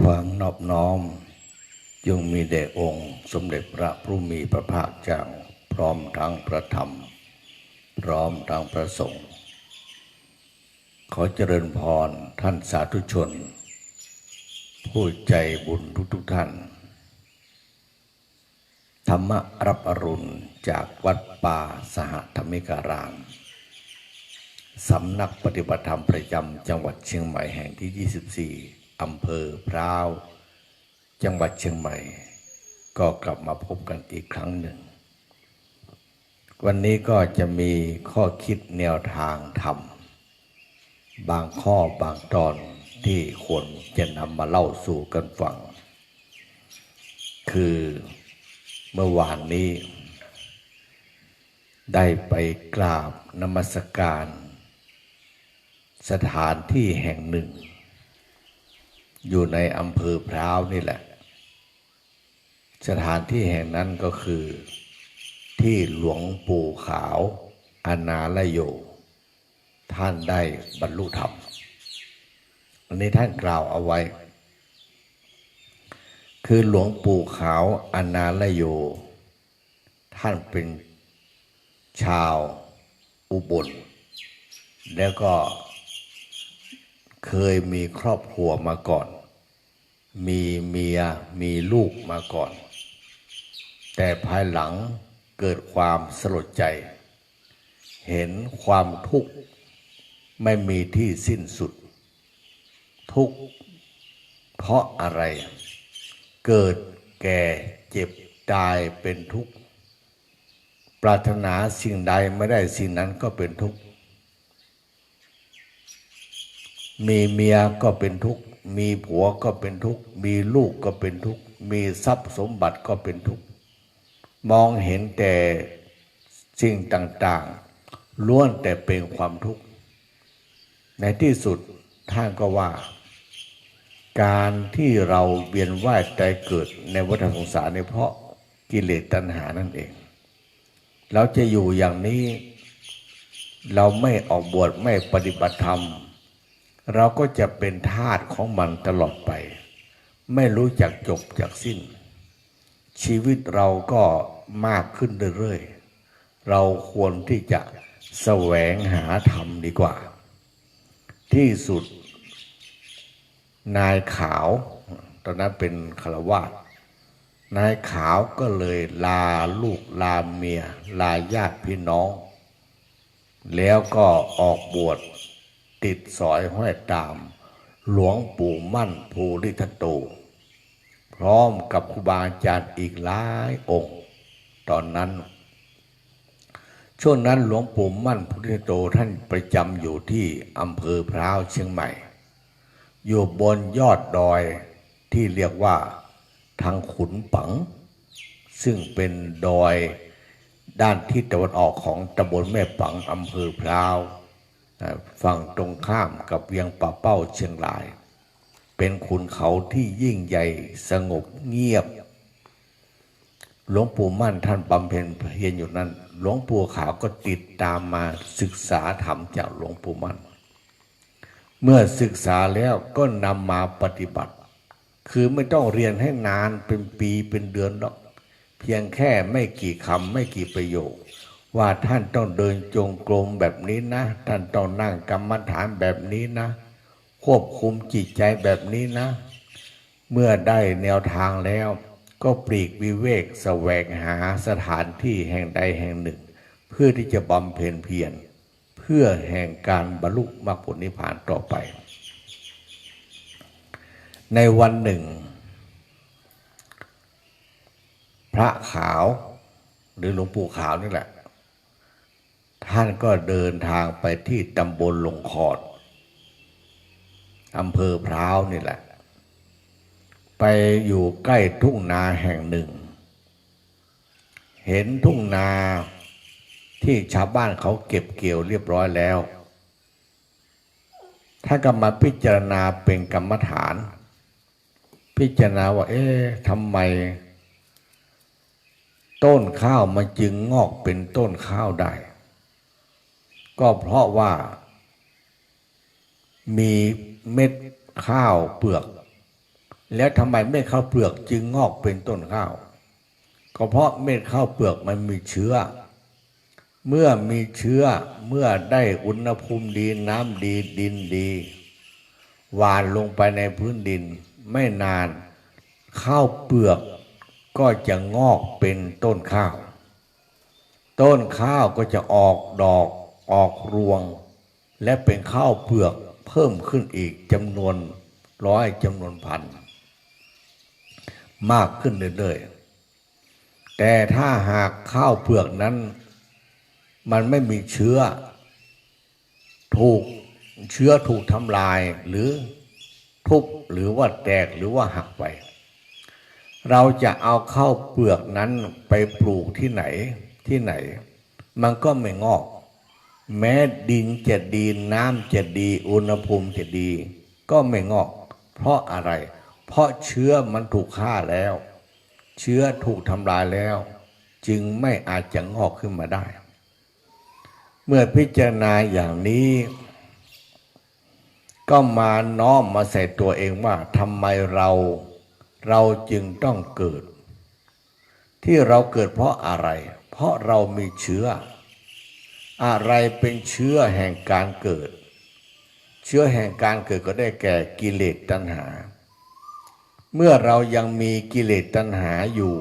ความนอบน้อมจงมีแด่องค์ สมเด็จพระผู้มีพระภาคเจ้าพร้อมทั้งพระธรรม พร้อมทั้งพระสงฆ์ขอเจริญพรท่านสาธุชน ผู้ใจบุญทุกๆท่าน ธรรมรับอรุณจากวัดป่าสหธรรมิการาม สำนักปฏิบัติธรรมประจำจังหวัดเชียงใหม่แห่งที่ 24 อำเภอพร้าว จังหวัดเชียงใหม่ ก็กลับมาพบกันอีกครั้งหนึ่ง วันนี้ก็จะมีข้อคิดแนวทางธรรม บางข้อบางตอนที่ควรจะนำมาเล่าสู่กันฟัง คือเมื่อวานนี้ ได้ไปกราบนมัสการ สถานที่แห่งหนึ่ง อยู่ในอำเภอพร้าวนี่แหละ สถานที่แห่งนั้นก็คือ ที่หลวงปู่ขาวอนาลโย ท่านได้บรรลุธรรม อันนี้ท่านกล่าวเอาไว้ คือหลวงปู่ขาวอนาลโย ท่านเป็นชาวอุบล แล้วก็ เคยมีครอบครัวมาก่อน มีเมียมีลูกมาก่อน แต่ภายหลังเกิดความสลดใจ เห็นความทุกข์ไม่มีที่สิ้นสุด ทุกข์เพราะอะไร เกิดแก่เจ็บตายเป็นทุกข์ ปรารถนาสิ่งใดไม่ได้สิ่งนั้นก็เป็นทุกข์ มีเมียก็เป็นทุกข์ มีผัวก็เป็นทุกข์ มีลูกก็เป็นทุกข์ มีทรัพย์สมบัติก็เป็นทุกข์ มองเห็นแต่สิ่งต่างๆ ล้วนแต่เป็นความทุกข์ ในที่สุดท่านก็ว่า การที่เราเวียนว่ายใจเกิดในวัฏสงสารเนี่ยเพราะกิเลสตัณหานั่นเอง เราจะอยู่อย่างนี้ เราไม่ออกบวชไม่ปฏิบัติธรรม เราก็จะเป็นทาสของมันตลอดไป ไม่รู้จักจบจากสิ้น ชีวิตเราก็มากขึ้นเรื่อยๆ เราควรที่จะแสวงหาธรรมดีกว่า ที่สุด นายขาว ตอนนั้นเป็นคารวาสนายขาวก็เลยลาลูกลาเมีย ลาญาติพี่น้อง แล้วก็ออกบวช ติดสอยห้อยตาม หลวงปู่มั่นภูริทัตโต พร้อมกับครูบาอาจารย์อีกหลายองค์ ตอนนั้น ช่วงนั้นหลวงปู่มั่นภูริทัตโตท่านประจำอยู่ที่อำเภอพร้าวเชียงใหม่ อยู่บนยอดดอยที่เรียกว่าทางขุนปัง ซึ่งเป็นดอยด้านทิศตะวันออกของตำบลแม่ปังอำเภอพร้าว ฝั่งตรงข้ามกับเวียงป่าเป้าเชียงราย เป็นขุนเขาที่ยิ่งใหญ่สงบเงียบ หลวงปู่มั่นท่านบำเพ็ญเพียรอยู่นั้น หลวงปู่ขาวก็ติดตามมาศึกษาธรรมจากหลวงปู่มั่น เมื่อศึกษาแล้วก็นำมาปฏิบัติ คือไม่ต้องเรียนให้นานเป็นปีเป็นเดือนหรอก เพียงแค่ไม่กี่คำไม่กี่ประโยค ว่าท่านต้องเดินจงกรมแบบนี้นะ ท่านต้องนั่งกรรมฐานแบบนี้นะ ควบคุมจิตใจแบบนี้นะ เมื่อได้แนวทางแล้ว ก็ปลีกวิเวกแสวงหาสถานที่แห่งใดแห่งหนึ่ง เพื่อที่จะบำเพ็ญเพียรเพื่อแห่งการบรรลุมรรคผลนิพพานต่อไป ในวันหนึ่ง พระขาวหรือหลวงปู่ขาวนี่แหละ ท่านก็เดินทางไปที่ตำบลลงขอดอำเภอพร้าวนี่แหละ ไปอยู่ใกล้ทุ่งนาแห่งหนึ่ง เห็นทุ่งนาที่ชาวบ้านเขาเก็บเกี่ยวเรียบร้อยแล้วท่านก็มาพิจารณาเป็นกรรมฐาน พิจารณาว่า เอ๊ะทำไม ต้นข้าวมันจึงงอกเป็นต้นข้าวได้ ก็เพราะว่า มีเม็ดข้าวเปลือก แล้วทำไมเม็ดข้าวเปลือกจึงงอกเป็นต้นข้าว ก็เพราะเม็ดข้าวเปลือกมันมีเชื้อ เมื่อมีเชื้อเมื่อได้อุณหภูมิดีน้ำดีดินดีหวานลงไปในพื้นดิน ไม่นานข้าวเปลือกก็จะงอกเป็นต้นข้าว ต้นข้าวก็จะออกดอก ออกรวง และเป็นข้าวเปลือกเพิ่มขึ้นอีกจำนวนร้อยจำนวนพัน มากขึ้นเรื่อยๆ แต่ถ้าหากข้าวเปลือกนั้น มันไม่มีเชื้อ ถูกเชื้อถูกทำลายหรือทุบหรือว่าแตกหรือว่าหักไป เราจะเอาข้าวเปลือกนั้นไปปลูกที่ไหนที่ไหน มันก็ไม่งอก แม้ดินจะดีน้ำจะดีอุณหภูมิจะดี ก็ไม่งอก เพราะอะไร เพราะเชื้อมันถูกฆ่าแล้ว เชื้อถูกทำลายแล้ว จึงไม่อาจจะงอกขึ้นมาได้ เมื่อพิจารณาอย่างนี้ ก็มาน้อมมาใส่ตัวเองว่าทำไมเราเราจึงต้องเกิด ที่เราเกิดเพราะอะไร เพราะเรามีเชื้อ อะไรเป็นเชื้อแห่งการเกิด เชื้อแห่งการเกิดก็ได้แก่กิเลสตัณหา เมื่อเรายังมีกิเลสตัณหาอยู่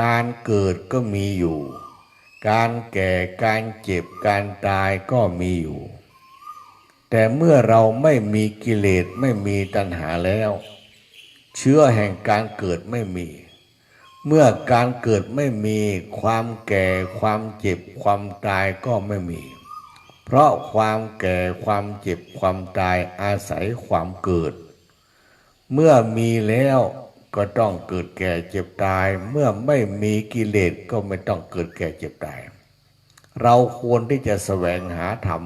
การเกิดก็มีอยู่ การแก่การเจ็บการตายก็มีอยู่ แต่เมื่อเราไม่มีกิเลสไม่มีตัณหาแล้ว เชื้อแห่งการเกิดไม่มี เมื่อการเกิดไม่มีความแก่ความเจ็บความตายก็ไม่มี เพราะความแก่ความเจ็บความตายอาศัยความเกิด เมื่อมีแล้วก็ต้องเกิดแก่เจ็บตาย เมื่อไม่มีกิเลสก็ไม่ต้องเกิดแก่เจ็บตาย เราควรที่จะแสวงหาธรรม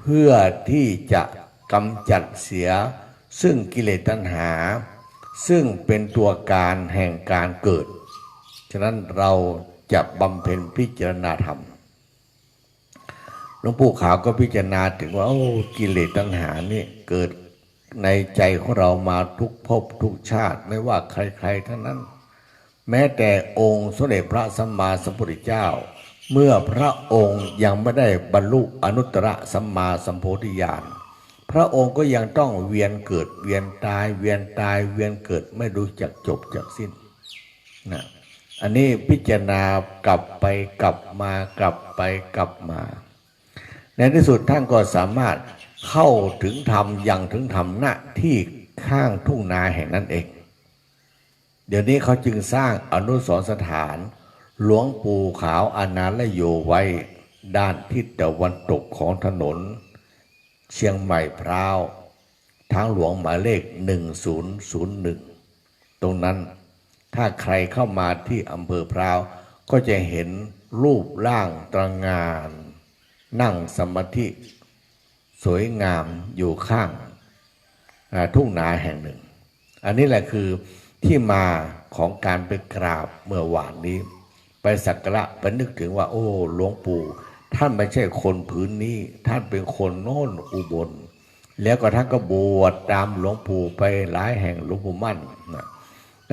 เพื่อที่จะกำจัดเสีย ซึ่งกิเลสตัณหา ซึ่งเป็นตัวการแห่งการเกิด ฉะนั้นเราจะบำเพ็ญพิจารณาธรรมหลวงปู่ขาวก็พิจารณาถึงว่าโอ้กิเลสตัณหานี่เกิดในใจของเรามาทุกภพทุกชาติไม่ว่าใครๆทั้งนั้น แม้แต่องค์สมเด็จพระสัมมาสัมพุทธเจ้า เมื่อพระองค์ยังไม่ได้บรรลุอนุตตรสัมมาสัมโพธิญาณพระองค์ก็ยังต้องเวียนเกิดเวียนตาย เวียนตายเวียนเกิดไม่รู้จักจบจักสิ้นนะ อันนี้พิจารณากลับไปกลับมากลับไปกลับมา ในที่สุดท่านก็สามารถเข้าถึงธรรมยังถึงธรรมณที่ข้างทุ่งนาแห่งนั้นเอง เดี๋ยวนี้เขาจึงสร้างอนุสรสถาน หลวงปู่ขาวอนาลโยไว้ด้านทิศตะวันตกของถนน เชียงใหม่พร้าวทางหลวงหมายเลข 1001 ตรงนั้น ถ้าใครเข้ามาที่อำเภอพร้าว ก็จะเห็นรูปร่างตระงาน นั่งสมาธิ สวยงามอยู่ข้างทุ่งนาแห่งหนึ่ง อันนี้แหละคือที่มาของการไปกราบเมื่อวานนี้ ไปสักการะไปนึกถึงว่า โอ้หลวงปู่ท่านไม่ใช่คนพื้นนี้ ท่านเป็นคนโน่นอุบล แล้วก็ท่านก็บวชตามหลวงปู่ไปหลายแห่งหลวงปู่มั่น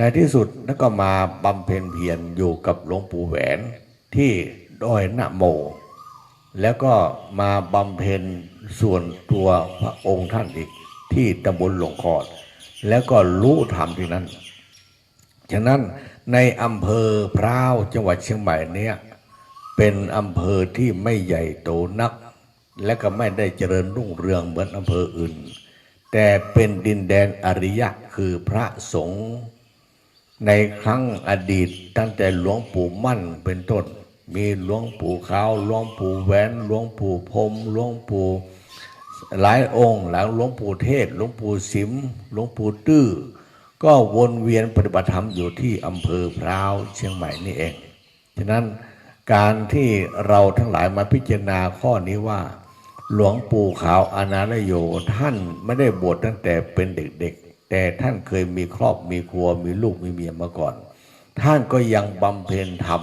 ในที่สุดท่านก็มาบำเพ็ญเพียรอยู่กับหลวงปู่แหวนที่ดอยนะโม แล้วก็มาบำเพ็ญส่วนตัวพระองค์ท่านอีกที่ตำบลหลวงคอด แล้วก็รู้ธรรมที่นั้น ฉะนั้นในอำเภอพร้าวจังหวัดเชียงใหม่เนี่ยเป็นอำเภอที่ไม่ใหญ่โตนัก และก็ไม่ได้เจริญรุ่งเรืองเหมือนอำเภออื่น แต่เป็นดินแดนอริยะคือพระสงฆ์ ในครั้งอดีตตั้งแต่หลวงปู่มั่นเป็นต้น มีหลวงปู่ขาวหลวงปู่แหวนหลวงปู่พรมหลวงปู่หลายองค์หลังหลวงปู่เทศหลวงปู่สิมหลวงปู่ตื้อ ก็วนเวียนปฏิบัติธรรมอยู่ที่อำเภอพร้าวเชียงใหม่นี่เองฉะนั้นการที่เราทั้งหลายมาพิจารณาข้อนี้ว่า หลวงปู่ขาวอนาลโยท่านไม่ได้บวชตั้งแต่เป็นเด็กๆ แต่ท่านเคยมีครอบมีครัวมีลูกมีเมียมาก่อน ท่านก็ยังบำเพ็ญธรรม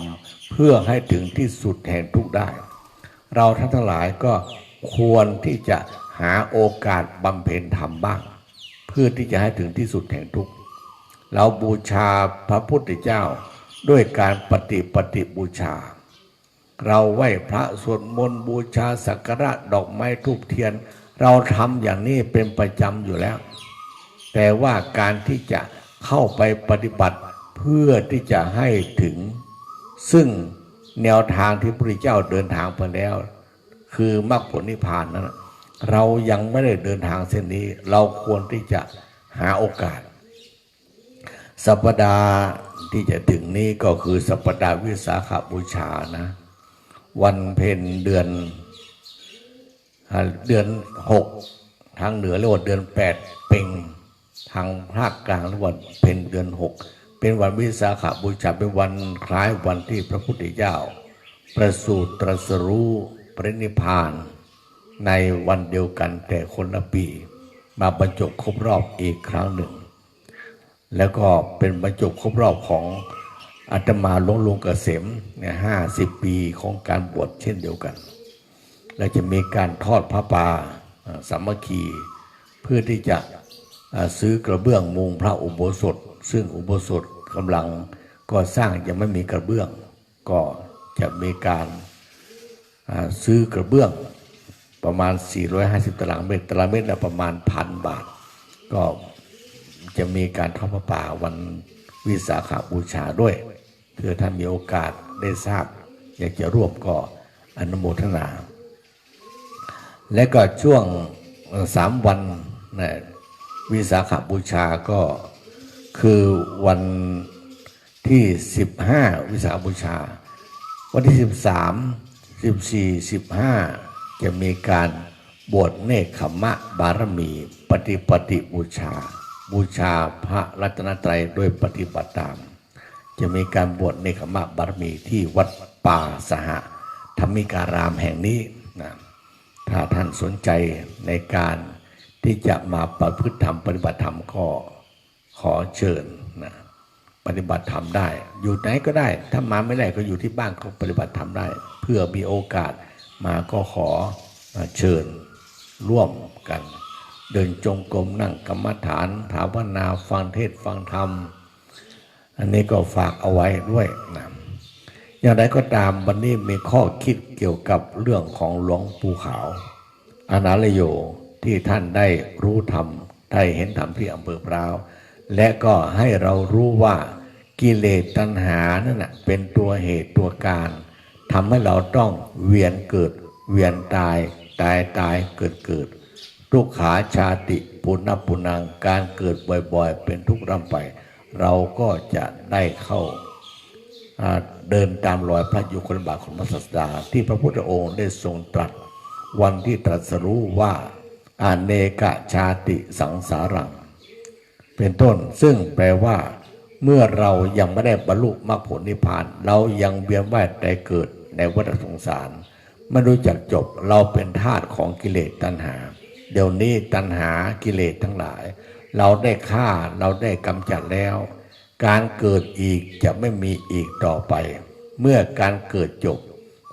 เพื่อให้ถึงที่สุดแห่งทุกได้ เราท่านทั้งหลายก็ควรที่จะหาโอกาสบำเพ็ญธรรมบ้าง เพื่อที่จะให้ถึงที่สุดแห่งทุกเราบูชาพระพุทธเจ้าด้วยการปฏิปฏิบูชา เราไหว้พระสวดมนต์บูชาสักการะดอกไม้ทูบเทียน เราทำอย่างนี้เป็นประจำอยู่แล้ว แต่ว่าการที่จะเข้าไปปฏิบัติเพื่อที่จะให้ถึง ซึ่งแนวทางที่พระพุทธเจ้าเดินทางไปแล้ว คือมรรคผลนิพพานนั้นเรายังไม่ได้เดินทางเส้นนี้ เราควรที่จะหาโอกาส สัปดาห์ที่จะถึงนี้ก็คือสัปดาห์วิสาขบูชานะ วันเพ็ญเดือนเดือนหกทางเหนือเรียกว่าเดือนแปดเป่ง ทางภาคกลางเรียกว่าเพ็ญเดือนหกเป็นวันวิสาขบูชาเป็นวันคล้ายวันที่พระพุทธเจ้า ประสูติตรัสรู้ปรินิพพานในวันเดียวกันแต่คนละปี มาบรรจบครบรอบอีกครั้งหนึ่ง แล้วก็เป็นบรรจบครบรอบของอาตมาหลวงลุงเกษมเนี่ยห้าสิบปีของการบวชเช่นเดียวกัน และจะมีการทอดพระป่าสามัคคี เพื่อที่จะ ซื้อกระเบื้องมุงพระอุโบสถ ซึ่งอุโบสถกำลังก่อสร้างยังไม่มีกระเบื้อง ก็จะมีการซื้อกระเบื้องประมาณ 450 ตารางเมตรตารางเมตรละประมาณพันบาท ก็จะมีการทอดพระป่าวันวิสาขบูชาด้วยเพื่อถ้านมีโอกาสได้ทราบ อยากจะร่วมก็อนุโมทนา และก็ช่วงสามวันนะ วิสาขบูชาก็คือวันที่ 15 วิสาขบูชา วันที่ 13 14 15 จะมีการบวชเนคขมะบารมี ปฏิปฏิบูชา บูชาพระรัตนตรัยโดยปฏิบัติตาม จะมีการบวชเนคขมะบารมีที่วัดป่าสหธรรมิการามแห่งนี้นะถ้าท่านสนใจในการ ที่จะมาประพฤติธรรมปฏิบัติธรรมก็ขอเชิญนะปฏิบัติธรรมได้ อยู่ไหนก็ได้ ถ้ามาไม่ได้ก็อยู่ที่บ้านก็ปฏิบัติธรรมได้ เพื่อมีโอกาสมาก็ขอเชิญร่วมกัน เดินจงกรมนั่งกรรมฐานภาวนาฟังเทศฟังธรรม อันนี้ก็ฝากเอาไว้ด้วยนะอย่างไรก็ตามวันนี้มีข้อคิดเกี่ยวกับเรื่องของหลวงปู่ขาวอนาลโย ที่ท่านได้รู้ธรรมได้เห็นธรรมที่อำเภอพร้าวและก็ให้เรารู้ว่ากิเลสตัณหานั่นนะเป็นตัวเหตุตัวการทำให้เราต้องเวียนเกิด เวียนตาย ตายตายเกิดเกิดทุกขาชาติปุณณปุนังการเกิดบ่อยๆ เป็นทุกข์ร่ำไป เราก็จะได้เข้าอ่าเดินตามรอยพระยุคลบาทของพระศาสดาที่พระพุทธองค์ได้ทรงตรัสวันที่ตรัสรู้ว่า อเนกชาติสังสารัง เป็นต้นซึ่งแปลว่าเมื่อเรายังไม่ได้บรรลุมรรคผลนิพพาน เรายังเวียนว่ายแต่เกิดในวัฏสงสารไม่รู้จักจบเราเป็นทาสของกิเลสตัณหา เดี๋ยวนี้ตัณหากิเลสทั้งหลาย เราได้ฆ่าเราได้กำจัดแล้ว การเกิดอีกจะไม่มีอีกต่อไป เมื่อการเกิดจบ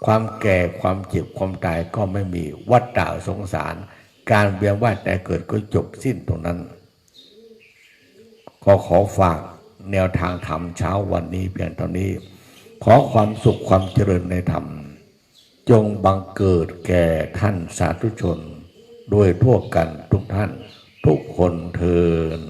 ความแก่ความเจ็บความตายก็ไม่มีวัฏฏะสงสาร การเวียนว่ายแต่เกิดก็จบสิ้นตรงนั้น ก็ขอฝากแนวทางธรรมเช้าวันนี้เพียงเท่านี้ ขอความสุขความเจริญในธรรม จงบังเกิดแก่ท่านสาธุชน ด้วยทั่วกันทุกท่านทุกคนเทิน